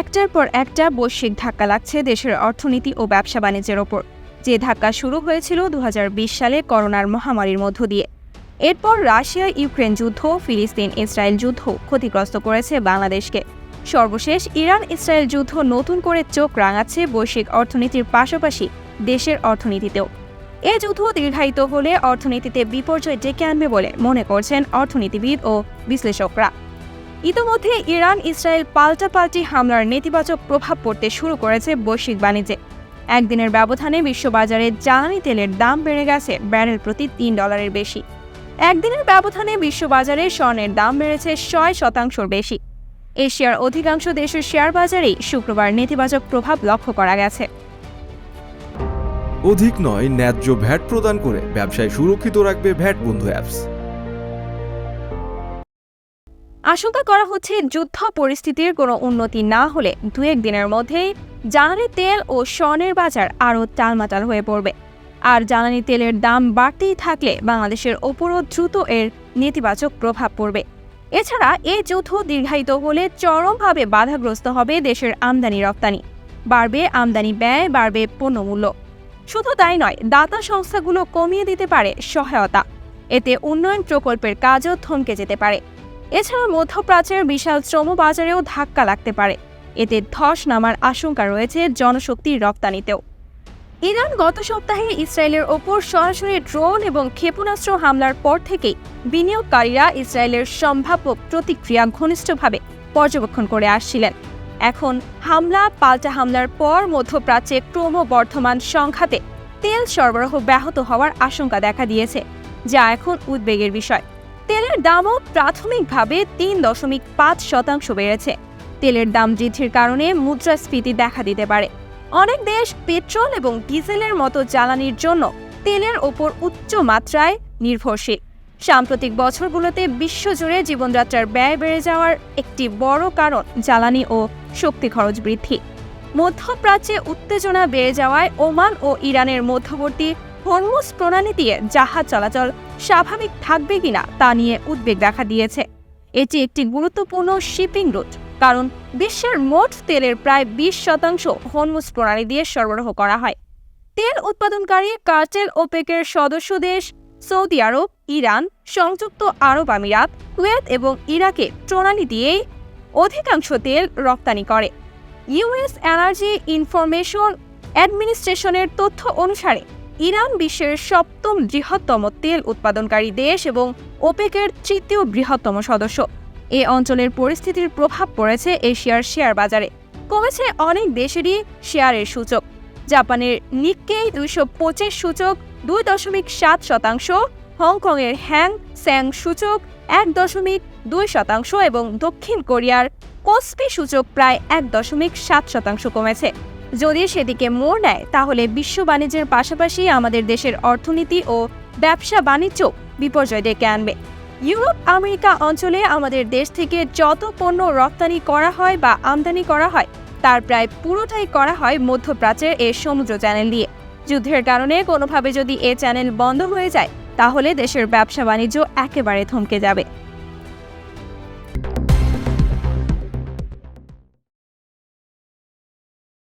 একটার পর একটা বৈশ্বিক ধাক্কা লাগছে দেশের অর্থনীতি ও ব্যবসা বাণিজ্যের ওপর। যে ধাক্কা শুরু হয়েছিল দু হাজার বিশ সালে করোনার মহামারীর মধ্য দিয়ে। এরপর রাশিয়া, ইউক্রেন যুদ্ধ, ফিলিস্তিন, ইসরায়েল যুদ্ধ ক্ষতিগ্রস্ত করেছে বাংলাদেশকে। সর্বশেষ ইরান ইসরায়েল যুদ্ধ নতুন করে চোখ রাঙাচ্ছে বৈশ্বিক অর্থনীতির পাশাপাশি দেশের অর্থনীতিতেও। এ যুদ্ধ দীর্ঘায়িত হলে অর্থনীতিতে বিপর্যয় ডেকে আনবে বলে মনে করছেন অর্থনীতিবিদ ও বিশ্লেষকরা। ইতোমধ্যে ইরান, ইসরায়েল পাল্টাপাল্টি হামলার নেতিবাচক প্রভাব পড়তে শুরু করেছে বৈশ্বিক বাণিজ্যে। একদিনের ব্যবধানে বিশ্ববাজারে জ্বালানি তেলের দাম বেড়ে গেছে, ব্যারেল প্রতি তিন ডলারের বেশি। একদিনের ব্যবধানে বিশ্ববাজারে স্বর্ণের দাম বেড়েছে ছয় শতাংশর বেশি। এশিয়ার অধিকাংশ দেশের শেয়ার বাজারেই শুক্রবার নেতিবাচক প্রভাব লক্ষ্য করা গেছে। অধিক নয়, ন্যায্য ভ্যাট প্রদান করে ব্যবসায় সুরক্ষিত রাখবে ভ্যাট বন্ধু অ্যাপস। আশঙ্কা করা হচ্ছে যুদ্ধ পরিস্থিতির কোনো উন্নতি না হলে দু দিনের মধ্যেই জ্বালানি তেল ও স্বর্ণের বাজার আরও টালমাটাল হয়ে পড়বে। আর জ্বালানি তেলের দাম বাড়তেই থাকলে বাংলাদেশের ওপরও দ্রুত এর নেতিবাচক প্রভাব পড়বে। এছাড়া এ যুদ্ধ দীর্ঘায়িত হলে চরমভাবে বাধাগ্রস্ত হবে দেশের আমদানি রপ্তানি। বাড়বে আমদানি ব্যয়, বাড়বে পণ্যমূল্য। শুধু তাই নয়, দাতা সংস্থাগুলো কমিয়ে দিতে পারে সহায়তা। এতে উন্নয়ন প্রকল্পের কাজও থমকে যেতে পারে। এছাড়া মধ্যপ্রাচ্যের বিশাল শ্রম বাজারেও ধাক্কা লাগতে পারে। এতে ধস নামার আশঙ্কা রয়েছে জনশক্তির রপ্তানিতেও। ইরান গত সপ্তাহে ইসরায়েলের ওপর সরাসরি ড্রোন এবং ক্ষেপণাস্ত্র হামলার পর থেকেই বিনিয়োগকারীরা ইসরায়েলের সম্ভাব্য প্রতিক্রিয়া ঘনিষ্ঠভাবে পর্যবেক্ষণ করে আসছিলেন। এখন হামলা, পাল্টা হামলার পর মধ্যপ্রাচ্যে ক্রমবর্ধমান সংঘাতে তেল সরবরাহ ব্যাহত হওয়ার আশঙ্কা দেখা দিয়েছে, যা এখন উদ্বেগের বিষয়। তেলের দামও প্রাথমিকভাবে তিন দশমিক পাঁচ শতাংশ বেড়েছে। তেলের দাম বৃদ্ধির কারণে মুদ্রাস্ফীতি দেখা দিতে পারে। অনেক দেশ পেট্রোল এবং ডিজেলের মতো জ্বালানির জন্য তেলের ওপর উচ্চ মাত্রায় নির্ভরশীল। সাম্প্রতিক বছরগুলোতে বিশ্বজুড়ে জীবনযাত্রার ব্যয় বেড়ে যাওয়ার একটি বড় কারণ জ্বালানি ও শক্তি খরচ বৃদ্ধি। মধ্যপ্রাচ্যে উত্তেজনা বেড়ে যাওয়ায় ওমান ও ইরানের মধ্যবর্তী হরমুজ প্রণালী দিয়ে জাহাজ চলাচল স্বাভাবিক থাকবে কিনা তা নিয়ে উদ্বেগ দেখা দিয়েছে। এটি একটি গুরুত্বপূর্ণ শিপিং রুট, কারণ বিশ্বের মোট তেলের প্রায় বিশ শতাংশ হরমুজ প্রণালী দিয়ে সরবরাহ করা হয়। তেল উৎপাদনকারী কার্টেল ওপেকের সদস্য দেশ সৌদি আরব, ইরান, সংযুক্ত আরব আমিরাত, কুয়েত এবং ইরাকে প্রণালী দিয়েই অধিকাংশ তেল রপ্তানি করে। ইউএস এনার্জি ইনফরমেশন অ্যাডমিনিস্ট্রেশনের তথ্য অনুসারে ইরান বিশ্বের সপ্তম বৃহত্তম তেল উৎপাদনকারী দেশ এবং ওপেকের তৃতীয় বৃহত্তম সদস্য। এ অঞ্চলের পরিস্থিতির প্রভাব পড়েছে এশিয়ার শেয়ার বাজারে। কমেছে অনেক দেশেরই শেয়ারের সূচক। জাপানের নিক্কেই দুইশো পঁচিশ সূচক, দুই দশমিক সাত শতাংশ, হংকংয়ের হ্যাং স্যাং সূচক, এক দশমিক দুই শতাংশ এবং দক্ষিণ কোরিয়ার কোসপি সূচক প্রায় এক দশমিক সাত শতাংশ কমেছে। যদি সেদিকে মোড় নেয়, তাহলে বিশ্ব বাণিজ্যের পাশাপাশি আমাদের দেশের অর্থনীতি ও ব্যবসা বাণিজ্য বিপর্যয় ডেকে আনবে। ইউরোপ, আমেরিকা অঞ্চলে আমাদের দেশ থেকে যত পণ্য রপ্তানি করা হয় বা আমদানি করা হয়, তার প্রায় পুরোটাই করা হয় মধ্যপ্রাচ্যের এ সমুদ্র চ্যানেল দিয়ে। যুদ্ধের কারণে কোনোভাবে যদি এ চ্যানেল বন্ধ হয়ে যায়, তাহলে দেশের ব্যবসা বাণিজ্য একেবারে থমকে যাবে।